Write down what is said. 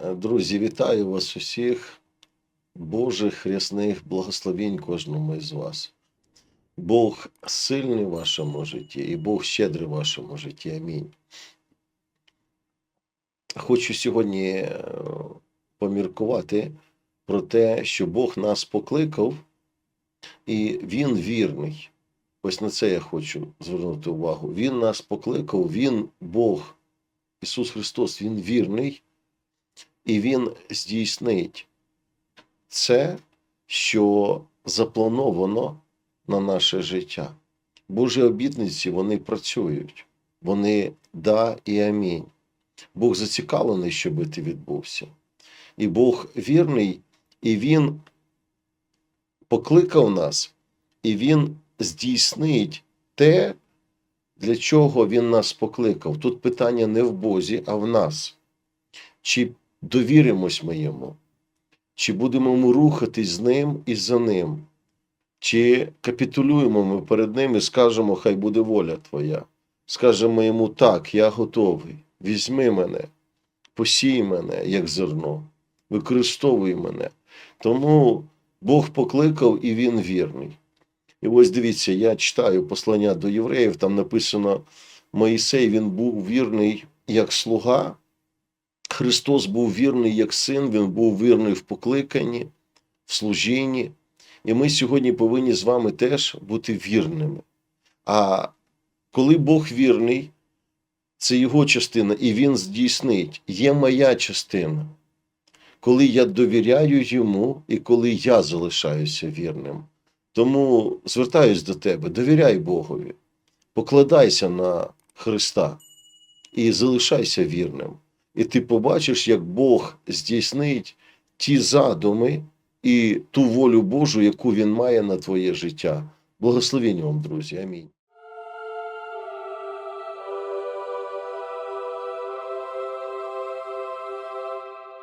Е, Друзі, вітаю вас усіх. Божих рясних благословень кожному із вас. Бог сильний в вашому житті і Бог щедрий в вашому житті. Амінь. Хочу сьогодні е, поміркувати про те, що Бог нас покликав, і Він вірний. Ось на це я хочу звернути увагу. Він нас покликав, Він Бог, Ісус Христос, Він вірний, і Він здійснить це, що заплановано на наше життя. Божі обітниці вони працюють, вони да і амінь. Бог зацікавлений, щоб ти відбувся. І Бог вірний, і Він покликав нас, і Він здійснить те, для чого Він нас покликав. Тут питання не в Бозі, а в нас. Чи довіримось ми йому? Чи будемо ми рухатись з ним і за ним? Чи капітулюємо ми перед ним і скажемо, хай буде воля твоя? Скажемо йому так, я готовий. Візьми мене, посій мене, як зерно, використовуй мене. Тому Бог покликав і він вірний. І ось дивіться, я читаю послання до євреїв, там написано: Моїсей він був вірний як слуга, Христос був вірний як син, він був вірний в покликанні, в служінні. І ми сьогодні повинні з вами теж бути вірними. А коли Бог вірний, це його частина, і він здійснить. Є моя частина. Коли я довіряю йому і коли я залишаюся вірним. Тому звертаюсь до тебе, довіряй Богові, покладайся на Христа і залишайся вірним. І ти побачиш, як Бог здійснить ті задуми і ту волю Божу, яку Він має на твоє життя. Благословіння вам, друзі. Амінь.